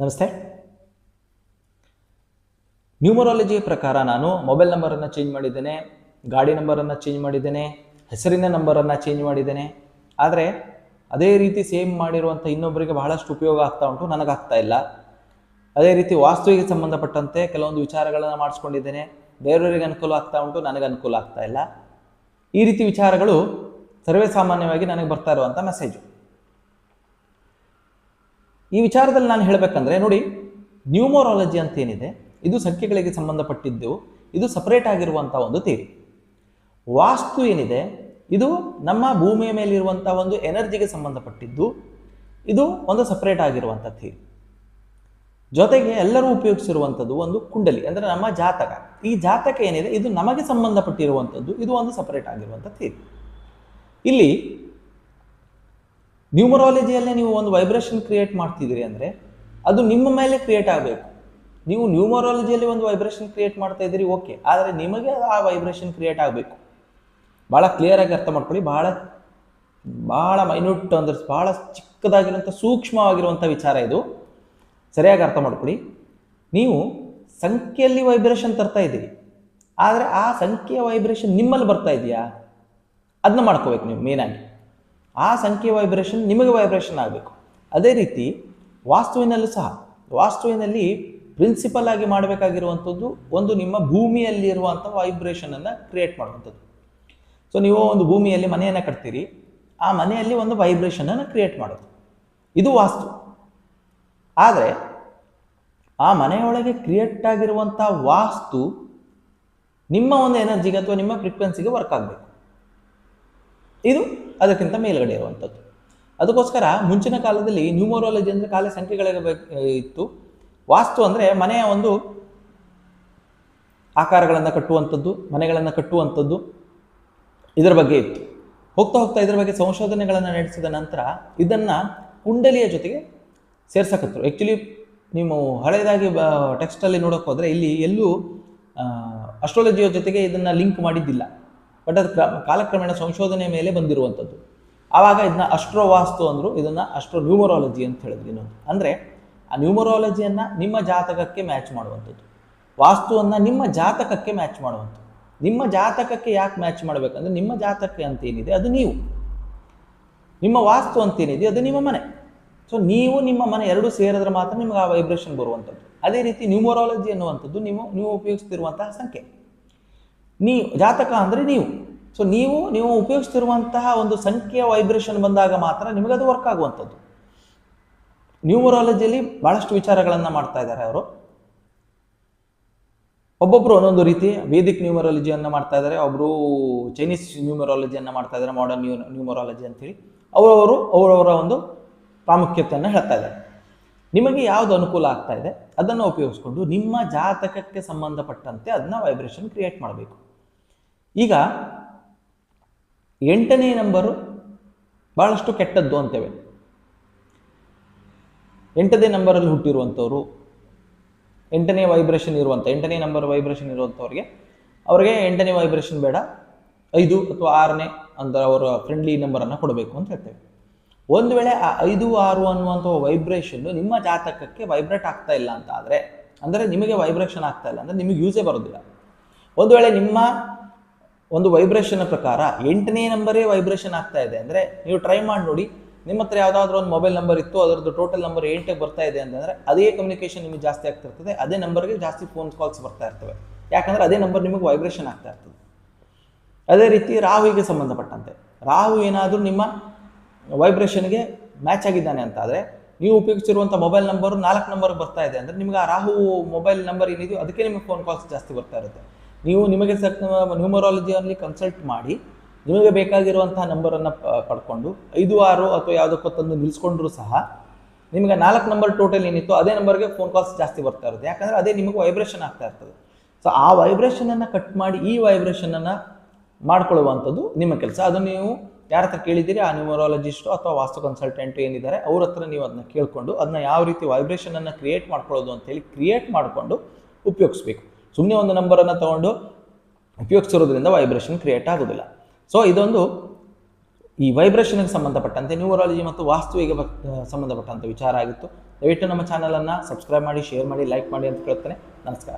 ನಮಸ್ತೆ. ನ್ಯೂಮರಾಲಜಿ ಪ್ರಕಾರ ನಾನು ಮೊಬೈಲ್ ನಂಬರನ್ನು ಚೇಂಜ್ ಮಾಡಿದ್ದೇನೆ, ಗಾಡಿ ನಂಬರನ್ನು ಚೇಂಜ್ ಮಾಡಿದ್ದೇನೆ, ಹೆಸರಿನ ನಂಬರನ್ನು ಚೇಂಜ್ ಮಾಡಿದ್ದೇನೆ. ಆದರೆ ಅದೇ ರೀತಿ ಸೇಮ್ ಮಾಡಿರುವಂಥ ಇನ್ನೊಬ್ಬರಿಗೆ ಬಹಳಷ್ಟು ಉಪಯೋಗ ಆಗ್ತಾ ಉಂಟು, ನನಗಾಗ್ತಾ ಇಲ್ಲ. ಅದೇ ರೀತಿ ವಾಸ್ತುವಿಗೆ ಸಂಬಂಧಪಟ್ಟಂತೆ ಕೆಲವೊಂದು ವಿಚಾರಗಳನ್ನು ಮಾಡಿಸ್ಕೊಂಡಿದ್ದೇನೆ, ಬೇರೆಯವರಿಗೆ ಅನುಕೂಲ ಆಗ್ತಾ ಉಂಟು, ನನಗೆ ಅನುಕೂಲ ಆಗ್ತಾ ಇಲ್ಲ. ಈ ರೀತಿ ವಿಚಾರಗಳು ಸರ್ವೇ ಸಾಮಾನ್ಯವಾಗಿ ನನಗೆ ಬರ್ತಾ ಇರುವಂಥ ಮೆಸೇಜು ಈ ವಿಚಾರದಲ್ಲಿ ನಾನು ಹೇಳಬೇಕಂದ್ರೆ ನೋಡಿ ನ್ಯೂಮೋರಾಲಜಿ ಅಂತ ಏನಿದೆ ಇದು ಸಂಖ್ಯೆಗಳಿಗೆ ಸಂಬಂಧಪಟ್ಟಿದ್ದು, ಇದು ಸಪರೇಟ್ ಆಗಿರುವಂಥ ಒಂದು ಥಿಯರಿ ವಾಸ್ತು ಏನಿದೆ, ಇದು ನಮ್ಮ ಭೂಮಿಯ ಮೇಲಿರುವಂಥ ಒಂದು ಎನರ್ಜಿಗೆ ಸಂಬಂಧಪಟ್ಟಿದ್ದು, ಇದು ಒಂದು ಸಪರೇಟ್ ಆಗಿರುವಂಥ ಥಿಯರಿ ಜೊತೆಗೆ ಎಲ್ಲರೂ ಉಪಯೋಗಿಸಿರುವಂಥದ್ದು ಒಂದು ಕುಂಡಲಿ, ಅಂದರೆ ನಮ್ಮ ಜಾತಕ. ಈ ಜಾತಕ ಏನಿದೆ, ಇದು ನಮಗೆ ಸಂಬಂಧಪಟ್ಟಿರುವಂಥದ್ದು, ಇದು ಒಂದು ಸಪರೇಟ್ ಆಗಿರುವಂಥ ಥಿಯರಿ ಇಲ್ಲಿ ನ್ಯೂಮರಾಲಜಿಯಲ್ಲೇ ನೀವು ಒಂದು ವೈಬ್ರೇಷನ್ ಕ್ರಿಯೇಟ್ ಮಾಡ್ತಿದ್ದೀರಿ ಅಂದರೆ ಅದು ನಿಮ್ಮ ಮೇಲೆ ಕ್ರಿಯೇಟ್ ಆಗಬೇಕು. ನೀವು ನ್ಯೂಮರಾಲಜಿಯಲ್ಲಿ ಒಂದು ವೈಬ್ರೇಷನ್ ಕ್ರಿಯೇಟ್ ಮಾಡ್ತಾ ಇದ್ದೀರಿ ಓಕೆ ಆದರೆ ನಿಮಗೆ ಆ ವೈಬ್ರೇಷನ್ ಕ್ರಿಯೇಟ್ ಆಗಬೇಕು. ಭಾಳ ಕ್ಲಿಯರಾಗಿ ಅರ್ಥ ಮಾಡ್ಕೊಳ್ಳಿ ಭಾಳ ಭಾಳ ಮೈನ್ಯೂಟ್ ಅಂದ್ರೆ ಭಾಳ ಚಿಕ್ಕದಾಗಿರುವಂಥ ಸೂಕ್ಷ್ಮವಾಗಿರುವಂಥ ವಿಚಾರ ಇದು. ಸರಿಯಾಗಿ ಅರ್ಥ ಮಾಡ್ಕೊಳ್ಳಿ. ನೀವು ಸಂಖ್ಯೆಯಲ್ಲಿ ವೈಬ್ರೇಷನ್ ತರ್ತಾ ಇದ್ದೀರಿ. ಆದರೆ ಆ ಸಂಖ್ಯೆಯ ವೈಬ್ರೇಷನ್ ನಿಮ್ಮಲ್ಲಿ ಬರ್ತಾ ಇದೆಯಾ? ಅದನ್ನ ಮಾಡ್ಕೋಬೇಕು ನೀವು ಮೇನಾಗಿ ಆ ಸಂಖ್ಯೆ ವೈಬ್ರೇಷನ್ ನಿಮಗೆ ವೈಬ್ರೇಷನ್ ಆಗಬೇಕು. ಅದೇ ರೀತಿ ವಾಸ್ತುವಿನಲ್ಲೂ ಸಹ, ವಾಸ್ತುವಿನಲ್ಲಿ ಪ್ರಿನ್ಸಿಪಲ್ ಆಗಿ ಮಾಡಬೇಕಾಗಿರುವಂಥದ್ದು ಒಂದು ನಿಮ್ಮ ಭೂಮಿಯಲ್ಲಿರುವಂಥ ವೈಬ್ರೇಷನನ್ನು ಕ್ರಿಯೇಟ್ ಮಾಡುವಂಥದ್ದು. ಸೊ ನೀವು ಒಂದು ಭೂಮಿಯಲ್ಲಿ ಮನೆಯನ್ನು ಕಟ್ತೀರಿ, ಆ ಮನೆಯಲ್ಲಿ ಒಂದು ವೈಬ್ರೇಷನನ್ನು ಕ್ರಿಯೇಟ್ ಮಾಡೋದು. ಇದು ವಾಸ್ತು. ಆದರೆ, ಆ ಮನೆಯೊಳಗೆ ಕ್ರಿಯೇಟ್ ಆಗಿರುವಂಥ ವಾಸ್ತು ನಿಮ್ಮ ಒಂದು ಎನರ್ಜಿಗೆ ಅಥವಾ ನಿಮ್ಮ ಫ್ರೀಕ್ವೆನ್ಸಿಗೆ ವರ್ಕ್ ಆಗಬೇಕು. ಇದು ಅದಕ್ಕಿಂತ ಮೇಲ್ಗಡೆ ಇರುವಂಥದ್ದು. ಅದಕ್ಕೋಸ್ಕರ ಮುಂಚಿನ ಕಾಲದಲ್ಲಿ ನ್ಯೂಮರಾಲಜಿ ಅಂದರೆ ಕಾಲ ಸಂಖ್ಯೆಗಳಿಗೆ ಬೇಕ್- ಇತ್ತು. ವಾಸ್ತು ಅಂದರೆ ಮನೆಯ ಒಂದು ಆಕಾರಗಳನ್ನು ಕಟ್ಟುವಂಥದ್ದು, ಮನೆಗಳನ್ನು ಕಟ್ಟುವಂಥದ್ದು ಇದರ ಬಗ್ಗೆ ಇತ್ತು. ಹೋಗ್ತಾ ಹೋಗ್ತಾ ಇದರ ಬಗ್ಗೆ ಸಂಶೋಧನೆಗಳನ್ನು ನಡೆಸಿದ ನಂತರ ಇದನ್ನು ಕುಂಡಲಿಯ ಜೊತೆಗೆ ಸೇರ್ಸಕತ್ತರು ಆ್ಯಕ್ಚುಲಿ ನೀವು ಹಳೆಯದಾಗಿ ಬ ಟೆಕ್ಸ್ಟಲ್ಲಿ ನೋಡೋಕೆ ಹೋದರೆ ಇಲ್ಲಿ ಎಲ್ಲೂ ಅಸ್ಟ್ರಾಲಜಿಯ ಜೊತೆಗೆ ಇದನ್ನು ಲಿಂಕ್ ಮಾಡಿದ್ದಿಲ್ಲ. ಬಟ್ ಅದು ಕ್ರ ಕಾಲಕ್ರಮೇಣ ಸಂಶೋಧನೆ ಮೇಲೆ ಬಂದಿರುವಂಥದ್ದು. ಆವಾಗ ಇದನ್ನ ಅಸ್ಟ್ರೋವಾಸ್ತು ಅಂದರು, ಇದನ್ನು ಅಷ್ಟ್ರೋ ನ್ಯೂಮರಾಲಜಿ ಅಂತ ಹೇಳಿದ್ರು ಇನ್ನೊಂದು. ಅಂದರೆ ಆ ನ್ಯೂಮರಾಲಜಿಯನ್ನು ನಿಮ್ಮ ಜಾತಕಕ್ಕೆ ಮ್ಯಾಚ್ ಮಾಡುವಂಥದ್ದು. ವಾಸ್ತುವನ್ನು ನಿಮ್ಮ ಜಾತಕಕ್ಕೆ ಮ್ಯಾಚ್ ಮಾಡುವಂಥದ್ದು. ನಿಮ್ಮ ಜಾತಕಕ್ಕೆ ಯಾಕೆ ಮ್ಯಾಚ್ ಮಾಡಬೇಕಂದ್ರೆ, ನಿಮ್ಮ ಜಾತಕ ಅಂತ ಏನಿದೆ ಅದು ನೀವು. ನಿಮ್ಮ ವಾಸ್ತು ಅಂತ ಏನಿದೆ ಅದು ನಿಮ್ಮ ಮನೆ. ಸೊ ನೀವು ನಿಮ್ಮ ಮನೆ ಎರಡು ಸೇರಿದ್ರೆ ಮಾತ್ರ ನಿಮಗೆ ಆ ವೈಬ್ರೇಷನ್ ಬರುವಂಥದ್ದು. ಅದೇ ರೀತಿ ನ್ಯೂಮರಾಲಜಿ ಅನ್ನುವಂಥದ್ದು ನೀವು ನೀವು ಉಪಯೋಗಿಸ್ತಿರುವಂತಹ ಸಂಖ್ಯೆ. ನೀವು ಜಾತಕ ಅಂದರೆ ನೀವು. ಸೊ ನೀವು ನೀವು ಉಪಯೋಗಿಸ್ತಿರುವಂತಹ ಒಂದು ಸಂಖ್ಯೆಯ ವೈಬ್ರೇಷನ್ ಬಂದಾಗ ಮಾತ್ರ ನಿಮಗೆ ಅದು ವರ್ಕ್ ಆಗುವಂಥದ್ದು. ನ್ಯೂಮರಾಲಜಿಯಲ್ಲಿ ಭಾಳಷ್ಟು ವಿಚಾರಗಳನ್ನು ಮಾಡ್ತಾ ಇದ್ದಾರೆ ಅವರು. ಒಬ್ಬೊಬ್ಬರು ಒಂದೊಂದು ರೀತಿ ವೇದಿಕ್ ನ್ಯೂಮರಾಲಜಿಯನ್ನು ಮಾಡ್ತಾ ಇದ್ದಾರೆ ಒಬ್ಬರು ಚೈನೀಸ್ ನ್ಯೂಮರಾಲಜಿಯನ್ನು ಮಾಡ್ತಾ ಇದ್ದಾರೆ ಮಾಡರ್ನ್ ನ್ಯೂ ನ್ಯೂಮರಾಲಜಿ ಅಂತೇಳಿ. ಅವರವರು, ಅವರವರ ಒಂದು ಪ್ರಾಮುಖ್ಯತೆಯನ್ನು ಹೇಳ್ತಾ ಇದ್ದಾರೆ. ನಿಮಗೆ ಯಾವುದು ಅನುಕೂಲ ಆಗ್ತಾ ಇದೆ, ಅದನ್ನು ಉಪಯೋಗಿಸ್ಕೊಂಡು ನಿಮ್ಮ ಜಾತಕಕ್ಕೆ ಸಂಬಂಧಪಟ್ಟಂತೆ ಅದನ್ನ ವೈಬ್ರೇಷನ್ ಕ್ರಿಯೇಟ್ ಮಾಡಬೇಕು. ಈಗ ಎಂಟನೇ ನಂಬರು ಭಾಳಷ್ಟು ಕೆಟ್ಟದ್ದು ಅಂತೇವೆ. ಎಂಟನೇ ನಂಬರಲ್ಲಿ ಹುಟ್ಟಿರುವಂಥವ್ರು, ಎಂಟನೇ ವೈಬ್ರೇಷನ್ ಇರುವಂಥ, ಎಂಟನೇ ನಂಬರ್ ವೈಬ್ರೇಷನ್ ಇರುವಂಥವ್ರಿಗೆ ಅವರಿಗೆ ಎಂಟನೇ ವೈಬ್ರೇಷನ್ ಬೇಡ, ಐದು ಅಥವಾ ಆರನೇ ಅಂತ ಅವರ ಫ್ರೆಂಡ್ಲಿ ನಂಬರನ್ನು ಕೊಡಬೇಕು ಅಂತ ಹೇಳ್ತೇವೆ. ಒಂದು ವೇಳೆ ಆ ಐದು, ಆರು ಅನ್ನುವಂಥ ವೈಬ್ರೇಷನ್ ನಿಮ್ಮ ಜಾತಕಕ್ಕೆ ವೈಬ್ರೇಟ್ ಆಗ್ತಾ ಇಲ್ಲ ಅಂತ ಆದರೆ ಅಂದರೆ ನಿಮಗೆ ವೈಬ್ರೇಷನ್ ಆಗ್ತಾ ಇಲ್ಲ, ಅಂದರೆ ನಿಮಗೆ ಯೂಸೇ ಬರೋದಿಲ್ಲ. ಒಂದು ವೇಳೆ ನಿಮ್ಮ ಒಂದು ವೈಬ್ರೇಷನ್ ಪ್ರಕಾರ ಎಂಟನೇ ನಂಬರೇ ವೈಬ್ರೇಷನ್ ಆಗ್ತಾ ಇದೆ. ಅಂದರೆ ನೀವು ಟ್ರೈ ಮಾಡಿ ನೋಡಿ, ನಿಮ್ಮ ಹತ್ರ ಯಾವುದಾದ್ರೂ ಒಂದು ಮೊಬೈಲ್ ನಂಬರ್ ಇತ್ತು, ಅದರದ್ದು ಟೋಟಲ್ ನಂಬರ್ ಎಂಟಿಗೆ ಬರ್ತಾ ಇದೆ ಅಂತಂದರೆ ಅದೇ ಕಮ್ಯುನಿಕೇಷನ್ ನಿಮಗೆ ಜಾಸ್ತಿ ಆಗ್ತಿರ್ತದೆ ಅದೇ ನಂಬರ್ಗೆ ಜಾಸ್ತಿ ಫೋನ್ ಕಾಲ್ಸ್ ಬರ್ತಾ ಇರ್ತವೆ. ಯಾಕಂದರೆ ಅದೇ ನಂಬರ್ ನಿಮಗೆ ವೈಬ್ರೇಷನ್ ಆಗ್ತಾ ಇರ್ತದೆ. ಅದೇ ರೀತಿ ರಾಹುವಿಗೆ ಸಂಬಂಧಪಟ್ಟಂತೆ. ರಾಹು ಏನಾದರೂ ನಿಮ್ಮ ವೈಬ್ರೇಷನ್ಗೆ ಮ್ಯಾಚ್ ಆಗಿದ್ದಾನೆ ಅಂತಾದರೆ, ನೀವು ಉಪಯೋಗಿಸಿರುವಂಥ ಮೊಬೈಲ್ ನಂಬರು ನಾಲ್ಕು ನಂಬರ್ಗೆ ಬರ್ತಾ ಇದೆ. ಅಂದರೆ ನಿಮಗೆ ಆ ರಾಹು ಮೊಬೈಲ್ ನಂಬರ್ ಏನಿದೆಯೋ ಅದಕ್ಕೆ ನಿಮಗೆ ಫೋನ್ ಕಾಲ್ಸ್ ಜಾಸ್ತಿ ಬರ್ತಾ ಇರುತ್ತೆ. ನೀವು ನಿಮಗೆ ನ್ಯೂಮರಾಲಜಿಯಲ್ಲಿ ಕನ್ಸಲ್ಟ್ ಮಾಡಿ, ನಿಮಗೆ ಬೇಕಾಗಿರುವಂತಹ ನಂಬರನ್ನು ಪಡ್ಕೊಂಡು, ಐದು, ಆರು ಅಥವಾ ಯಾವುದಕ್ಕೋ ತಂದು ನಿಲ್ಲಿಸ್ಕೊಂಡ್ರೂ ಸಹ, ನಿಮಗೆ ನಾಲ್ಕು ನಂಬರ್ ಟೋಟಲ್ ಏನಿತ್ತು ಅದೇ ನಂಬರ್ಗೆ ಫೋನ್ ಕಾಲ್ಸ್ ಜಾಸ್ತಿ ಬರ್ತಾ ಇರುತ್ತೆ. ಯಾಕಂದರೆ ಅದೇ ನಿಮಗೆ ವೈಬ್ರೇಷನ್ ಆಗ್ತಾ ಇರ್ತದೆ. ಸೊ ಆ ವೈಬ್ರೇಷನನ್ನು ಕಟ್ ಮಾಡಿ, ಈ ವೈಬ್ರೇಷನನ್ನು ಮಾಡ್ಕೊಳ್ಳುವಂಥದ್ದು ನಿಮ್ಮ ಕೆಲಸ. ಅದು ನೀವು ಯಾರ ಹತ್ರ ಕೇಳಿದ್ದೀರಿ, ಆ ನ್ಯೂಮರಾಲಜಿಸ್ಟು ಅಥವಾ ವಾಸ್ತು ಕನ್ಸಲ್ಟೆಂಟ್ ಏನಿದ್ದಾರೆ, ಅವ್ರ ಹತ್ರ ನೀವು ಅದನ್ನ ಕೇಳಿಕೊಂಡು, ಅದನ್ನ ಯಾವ ರೀತಿ ವೈಬ್ರೇಷನನ್ನು ಕ್ರಿಯೇಟ್ ಮಾಡ್ಕೊಳ್ಳೋದು ಅಂತೇಳಿ ಕ್ರಿಯೇಟ್ ಮಾಡಿಕೊಂಡು ಉಪಯೋಗಿಸ್ಬೇಕು. ಸುಮ್ಮನೆ ಒಂದು ನಂಬರನ್ನು ತಗೊಂಡು ಉಪಯೋಗಿಸಿರೋದ್ರಿಂದ ವೈಬ್ರೇಷನ್ ಕ್ರಿಯೇಟ್ ಆಗೋದಿಲ್ಲ. ಸೊ ಇದೊಂದು ಈ ವೈಬ್ರೇಷನ್ಗೆ ಸಂಬಂಧಪಟ್ಟಂತೆ ನ್ಯೂಮರಾಲಜಿ ಮತ್ತು ವಾಸ್ತುವಿಗೆ ಸಂಬಂಧಪಟ್ಟಂಥ ವಿಚಾರ ಆಗಿತ್ತು. ದಯವಿಟ್ಟು ನಮ್ಮ ಚಾನಲನ್ನು ಸಬ್ಸ್ಕ್ರೈಬ್ ಮಾಡಿ ಶೇರ್ ಮಾಡಿ ಲೈಕ್ ಮಾಡಿ ಅಂತ ಕೇಳ್ತೇನೆ. ನಮಸ್ಕಾರ.